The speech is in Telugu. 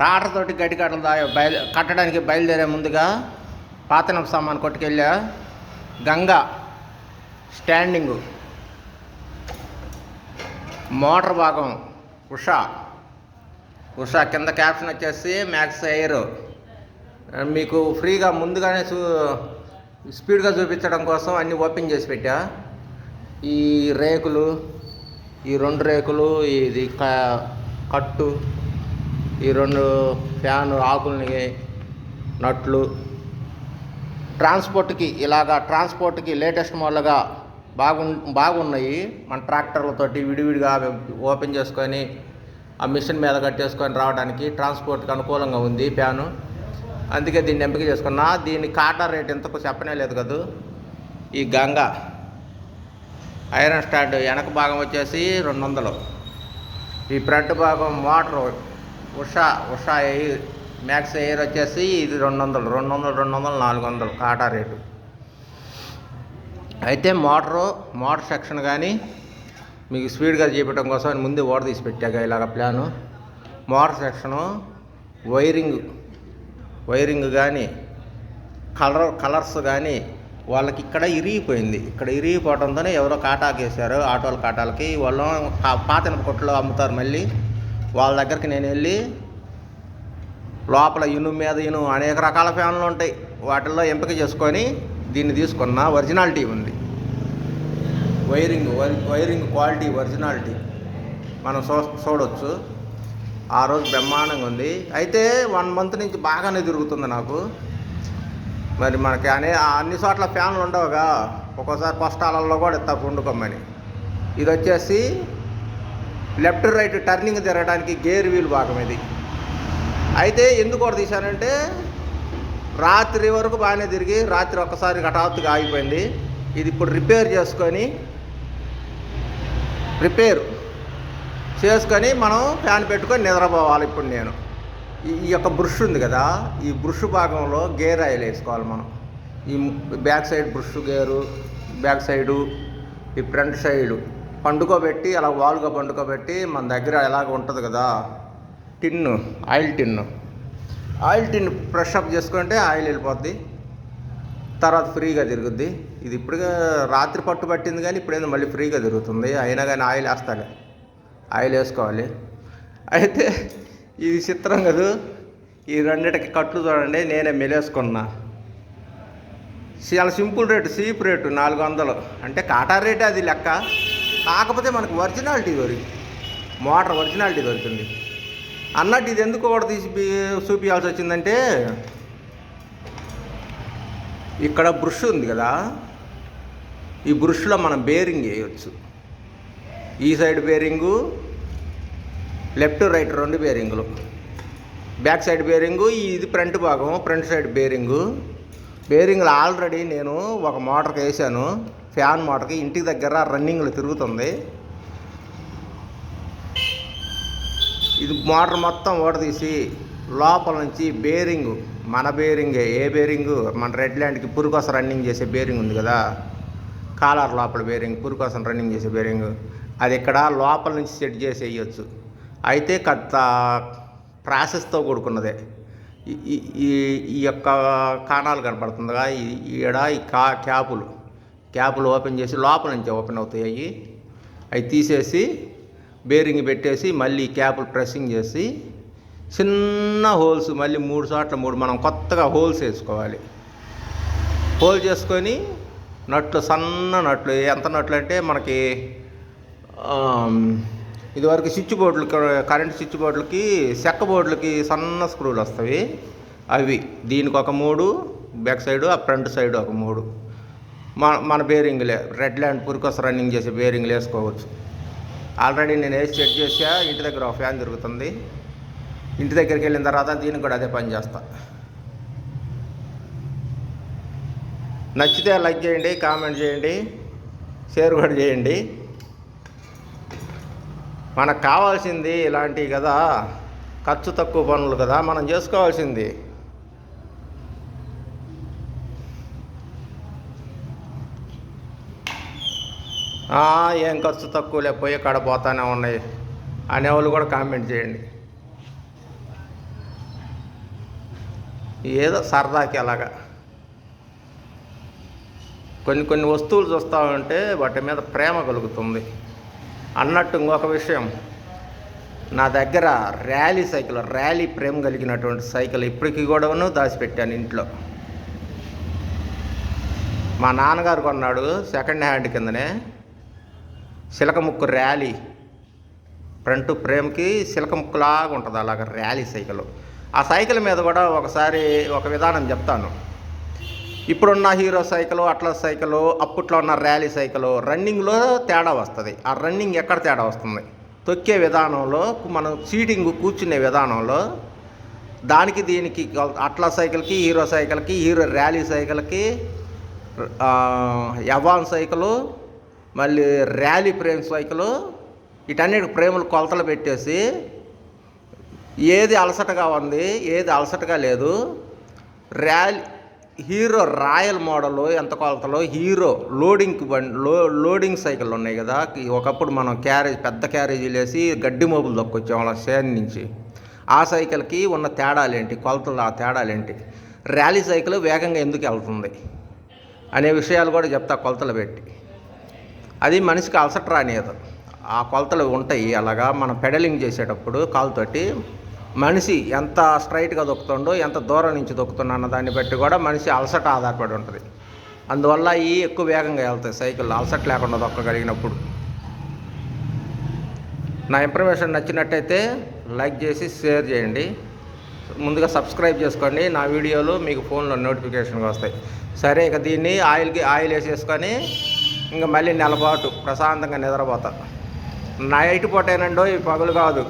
టాటర్ తోటి గడ్డి కట్టలు దా బయలు కట్టడానికి బయలుదేరే ముందుగా పాతనం సామాన్ కొట్టుకెళ్ళా గంగా స్టాండింగు. మోటార్ భాగం ఉషా. ఉషా కింద క్యాప్షన్ వచ్చేసి మ్యాక్స్ ఎయిర్. మీకు ఫ్రీగా ముందుగానే చూ స్పీడ్గా చూపించడం కోసం అన్ని ఓపెన్ చేసి పెట్టా. ఈ రేకులు ఈ రెండు రేకులు ఇది క- కట్టు ఈ రెండు ఫ్యాన్ ఆకుల్ని నట్లు. ట్రాన్స్పోర్ట్కి ఇలాగా ట్రాన్స్పోర్ట్కి లేటెస్ట్ మోడల్గా బాగు బాగున్నాయి. మన ట్రాక్టర్లతోటి విడివిడిగా ఓపెన్ చేసుకొని ఆ మిషన్ మీద కట్టేసుకొని రావడానికి ట్రాన్స్పోర్ట్కి అనుకూలంగా ఉంది ఫ్యాను. అందుకే దీన్ని ఎంపిక చేసుకున్నా. దీని కాటా రేట్ ఎంతకు చెప్పనే లేదు కదా. ఈ గంగా ఐరన్ స్టాండ్ వెనక భాగం వచ్చేసి రెండు వందలు. ఈ ఫ్రంట్ భాగం motor Usha Usha air max air వచ్చేసి ఇది రెండు వందలు రెండు వందలు రెండు వందలు నాలుగు వందలు కాటా రేటు. అయితే మోటరు మోటార్ సెక్షన్ కానీ మీకు స్పీడ్గా చేపట్టడం కోసం అని ముందే ఓడ తీసి పెట్టాగా ఇలాగ plan. Motor section wiring wiring కానీ కలర్ కలర్స్ కానీ వాళ్ళకి ఇక్కడ ఇరిగిపోయింది. ఇక్కడ ఇరిగిపోవడంతోనే ఎవరో కాటాకేసారు వేశారు ఆటోల కాటాలకి. వాళ్ళు పాతన కొట్లో అమ్ముతారు మళ్ళీ. వాళ్ళ దగ్గరికి నేను వెళ్ళి లోపల ఇనుము మీద ఇనుము అనేక రకాల ఫ్యాన్లు ఉంటాయి. వాటిల్లో ఎంపిక చేసుకొని దీన్ని తీసుకున్న ఒరిజినాలిటీ ఉంది. వైరింగ్ వై- వైరింగ్ క్వాలిటీ ఒరిజినాలిటీ మనం చూ చూడవచ్చు ఆ రోజు బ్రహ్మాండంగా ఉంది. అయితే వన్ మంత్ నుంచి బాగానే తిరుగుతుంది నాకు. మరి మనకి అనే అన్ని చోట్ల ఫ్యాన్లు ఉండవుగా. ఒక్కోసారి కష్టాలలో కూడా ఇస్తా వండుకోమని. ఇది వచ్చేసి లెఫ్ట్ రైట్ టర్నింగ్ తిరగడానికి గేర్ వీల్ భాగం ఇది. అయితే ఎందుకు కూడా తీశానంటే రాత్రి వరకు బాగానే తిరిగి రాత్రి ఒక్కసారి హఠాత్తుగా ఆగిపోయింది. ఇది ఇప్పుడు రిపేర్ చేసుకొని రిపేర్ చేసుకొని మనం ఫ్యాన్ పెట్టుకొని నిద్రపోవాలి ఇప్పుడు నేను. ఈ ఈ యొక్క బ్రష్ ఉంది కదా ఈ బ్రష్ భాగంలో గేర్ ఆయిల్ వేసుకోవాలి మనం. ఈ back side brush gear back side ఈ ఫ్రంట్ సైడు పండుకోబెట్టి అలా వాలుగా పండుకోబెట్టి మన దగ్గర ఎలాగ ఉంటుంది కదా tin oil tin. Oil tin fresh up చేసుకుంటే ఆయిల్ వెళ్ళిపోద్ది తర్వాత ఫ్రీగా తిరుగుద్ది. ఇది ఇప్పుడుగా రాత్రి పట్టు పట్టింది కానీ ఇప్పుడేందో మళ్ళీ ఫ్రీగా తిరుగుతుంది. అయినా కానీ ఆయిల్ వేస్తాలే. ఆయిల్ వేసుకోవాలి. అయితే ఇది చిత్రం కదా. ఈ రెండిటికి కట్లు చూడండి నేనే మెలేసుకున్నా. చాలా సింపుల్ రేటు సీప్ రేటు నాలుగు వందలు. అంటే కాటా రేటే అది లెక్క. కాకపోతే మనకు ఒరిజినాలిటీ దొరికి మోటార్ ఒరిజినాలిటీ దొరికింది. అన్నట్టు ఇది ఎందుకు కూడా తీసి చూపించాల్సి వచ్చిందంటే ఇక్కడ బ్రష్ ఉంది కదా ఈ బ్రష్లో మనం బేరింగ్ వేయవచ్చు ఈ సైడ్ బేరింగు లెఫ్ట్ రైట్ రెండు బేరింగులు. బ్యాక్ సైడ్ బేరింగు ఇది ఫ్రంట్ భాగం ఫ్రంట్ సైడ్ బేరింగు. బేరింగ్లు ఆల్రెడీ నేను ఒక మోటార్కి వేసాను ఫ్యాన్ మోటార్కి ఇంటికి దగ్గర రన్నింగ్లు తిరుగుతుంది. ఇది మోటార్ మొత్తం ఓడదీసి లోపల నుంచి బేరింగ్ మన బేరింగే ఏ బేరింగు మన రెడ్ ల్యాండ్కి పురుకోసం రన్నింగ్ చేసే బేరింగ్ ఉంది కదా. కాలర్ లోపల బేరింగ్ పురుకోసం రన్నింగ్ చేసే బేరింగ్. అది ఇక్కడ లోపల నుంచి సెట్ చేసి వేయచ్చు అయితే కొత్త ప్రాసెస్తో కూడుకున్నదే. ఈ- ఈ- ఈ ఈ యొక్క కాణాలు కనపడుతుందిగా ఈ- ఈడ ఈ కా క్యాపులు. క్యాపులు ఓపెన్ చేసి లోపల నుంచి ఓపెన్ అవుతాయి అవి అవి తీసేసి బేరింగ్ పెట్టేసి మళ్ళీ క్యాపులు ప్రెస్సింగ్ చేసి చిన్న హోల్స్ మళ్ళీ మూడు చోట్ల మూడు మనం కొత్తగా హోల్స్ వేసుకోవాలి. హోల్ చేసుకొని నట్లు సన్న నట్లు ఎంత నట్లు అంటే మనకి ఇదివరకు స్విచ్ బోర్డులు కరెంట్ స్విచ్ బోర్డులకి చెక్క బోర్డులకి సన్న స్క్రూలు వస్తాయి. అవి దీనికి ఒక మూడు బ్యాక్ సైడ్ ఆ ఫ్రంట్ సైడ్ ఒక మూడు. మన మన బేరింగ్లే. రెడ్ ల్యాండ్ పురికొస రన్నింగ్ చేసే బేరింగ్లు వేసుకోవచ్చు. ఆల్రెడీ నేను వేసి సెట్ చేసా ఇంటి దగ్గర ఒక ఫ్యాన్ తిరుగుతుంది. ఇంటి దగ్గరికి వెళ్ళిన తర్వాత దీనికి కూడా అదే పని చేస్తా. నచ్చితే లైక్ చేయండి కామెంట్ చేయండి షేర్ కూడా చేయండి. మనకు కావాల్సింది ఇలాంటివి కదా ఖర్చు తక్కువ పనులు కదా మనం చేసుకోవాల్సింది. ఏం ఖర్చు తక్కువ లేకపోయి కాడ పోతానే ఉన్నాయి. అనేవాళ్ళు కూడా కామెంట్ చేయండి. ఏదో సరదాకి అలాగా. కొన్ని కొన్ని వస్తువులు చూస్తూ ఉంటే వాటి మీద ప్రేమ కలుగుతుంది. అన్నట్టు ఇంకొక విషయం. నా దగ్గర ర్యాలీ సైకిల్ ర్యాలీ ప్రేమ కలిగినటువంటి సైకిల్ ఇప్పటికీ కూడాను దాచిపెట్టాను ఇంట్లో. మా నాన్నగారు కొన్నాడు సెకండ్ హ్యాండ్ కిందనే. శిలకముక్కు ర్యాలీ. ఫ్రంట్ ప్రేమ్కి శిలకముక్కులాగా ఉంటుంది అలాగ ర్యాలీ సైకిల్. ఆ సైకిల్ మీద కూడా ఒకసారి ఒక విధానం చెప్తాను. ఇప్పుడున్న హీరో సైకిల్ అట్లా సైకిల్ అప్పట్లో ఉన్న ర్యాలీ సైకిల్ రన్నింగ్లో తేడా వస్తుంది. ఆ రన్నింగ్ ఎక్కడ తేడా వస్తుంది? తొక్కే విధానంలో మనం సీటింగ్ కూర్చునే విధానంలో దానికి దీనికి అట్లా సైకిల్కి హీరో సైకిల్కి హీరో ర్యాలీ సైకిల్కి యవాన్ సైకిల్ మళ్ళీ ర్యాలీ ప్రేమ్ సైకిలు ఇటన్నిటి ప్రేమలు కొలతలు పెట్టేసి ఏది అలసటగా ఉంది ఏది అలసటగా లేదు ర్యాలీ హీరో రాయల్ మోడల్ ఎంత కొలతలో హీరో లోడింగ్ బండి లో లోడింగ్ సైకిల్ ఉన్నాయి కదా ఒకప్పుడు మనం క్యారేజ్ పెద్ద క్యారేజీలు వేసి గడ్డి మోపులు దొక్కొచ్చాం అలా సేన్ నుంచి. ఆ సైకిల్కి ఉన్న తేడాలేంటి కొలతలు ఆ తేడాలేంటి? ర్యాలీ సైకిల్ వేగంగా ఎందుకు వెళ్తుంది? అనే విషయాలు కూడా చెప్తా కొలతలు పెట్టి. అది మనిషికి అలసట రానియదు. ఆ కొలతలు ఉంటాయి. అలాగా మనం పెడలింగ్ చేసేటప్పుడు కాలుతోటి మనిషి ఎంత స్ట్రైట్గా దొక్కుతుండో ఎంత దూరం నుంచి దొక్కుతున్నా అన్న దాన్ని బట్టి కూడా మనిషి అలసట ఆధారపడి ఉంటుంది. అందువల్ల ఈ ఎక్కువ వేగంగా వెళ్తాయి సైకిల్ అలసట లేకుండా దొక్కగలిగినప్పుడు. నా ఇన్ఫర్మేషన్ నచ్చినట్టయితే లైక్ చేసి షేర్ చేయండి. ముందుగా సబ్స్క్రైబ్ చేసుకోండి. నా వీడియోలు మీకు ఫోన్లో నోటిఫికేషన్గా వస్తాయి. సరే ఇక దీన్ని ఆయిల్కి ఆయిల్ వేసేసుకొని ఇంకా మళ్ళీ నెలపాటు ప్రశాంతంగా నిద్రపోతా. నైట్ పూటేనండో ఈ పగలు కాదు.